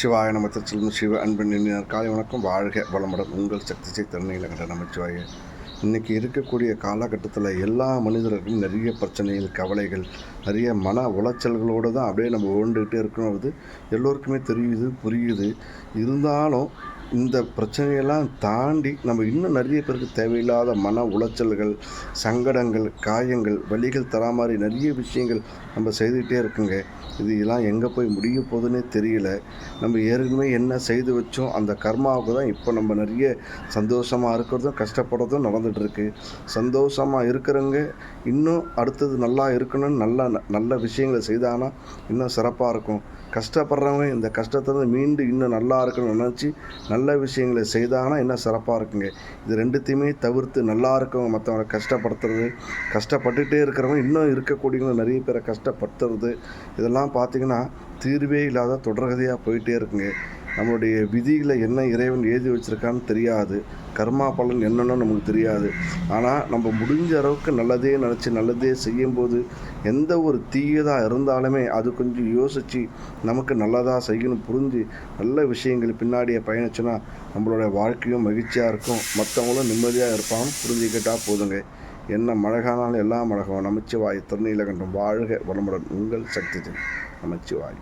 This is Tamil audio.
நமச்சிவாய நம சிவ அன்பின் எண்ணினார் காலை வணக்கம். வாழ்க வளமுடன் உங்கள் சக்தி சை தன்னையில் கண்ட நமச்சிவாய. இன்றைக்கி இருக்கக்கூடிய காலகட்டத்தில் எல்லா மனிதர்களுக்கும் நிறைய பிரச்சனைகள் கவலைகள் நிறைய மன உளைச்சல்களோடு தான் அப்படியே நம்ம ஓண்டுகிட்டே இருக்கணும் எல்லோருக்குமே தெரியுது புரியுது. இருந்தாலும் இந்த பிரச்சனையெல்லாம் தாண்டி நம்ம இன்னும் நிறைய பேருக்கு தேவையில்லாத மன உளைச்சல்கள் சங்கடங்கள் காயங்கள் வழிகள் தரா மாதிரி நிறைய விஷயங்கள் நம்ம செய்துக்கிட்டே இருக்குங்க. இது எல்லாம் எங்கே போய் முடிய போகுதுன்னே தெரியல. நம்ம ஏற்கனவே என்ன செய்து வச்சோம் அந்த கர்மாவுக்கு தான் இப்போ நம்ம நிறைய சந்தோஷமாக இருக்கிறதும் கஷ்டப்படுறதும் நடந்துகிட்ருக்கு சந்தோஷமாக இருக்கிறவங்க இன்னும் அடுத்தது நல்லா இருக்கணும்னு நல்ல நல்ல விஷயங்களை செய்தாங்கன்னா இன்னும் சிறப்பாக இருக்கும். கஷ்டப்படுறவங்க இந்த கஷ்டத்தை மீண்டும் இன்னும் நல்லா இருக்கணும்னு நினச்சி நல்ல நல்ல விஷயங்களை செய்தாங்கன்னா இன்னும் சிறப்பாக இருக்குங்க? இது ரெண்டுத்தையுமே தவிர்த்து நல்லா இருக்கவங்க மற்றவங்களை கஷ்டப்படுத்துறது கஷ்டப்பட்டுகிட்டே இருக்கிறவங்க இன்னும் இருக்கக்கூடியவங்க நிறைய பேரை கஷ்டப்படுத்துறது இதெல்லாம் பார்த்திங்கன்னா தீர்வே இல்லாத தொடர்கதையாக போயிட்டே இருக்குங்க. நம்மளுடைய விதிகளை என்ன இறைவன் எழுதி வச்சுருக்கான்னு தெரியாது. கர்மா பலன் என்னன்னு நமக்கு தெரியாது. ஆனால் நம்ம முடிஞ்ச அளவுக்கு நல்லதே நினச்சி நல்லதே செய்யும்போது எந்த ஒரு தீயதாக இருந்தாலுமே அது கொஞ்சம் யோசித்து நமக்கு நல்லதாக செய்யணும் புரிஞ்சு நல்ல விஷயங்கள் பின்னாடியே பயணிச்சுன்னா நம்மளோட வாழ்க்கையும் மகிழ்ச்சியாக இருக்கும். மற்றவங்களும் நிம்மதியாக இருப்பான் புரிஞ்சுக்கிட்டால் போதுங்க. என்ன மழகானாலும் எல்லாம் மழகம் நமச்சிவாய் திருநீலகண்டம் வாழ்க வளமுடன். உங்கள் சக்தி நமச்சிவாய்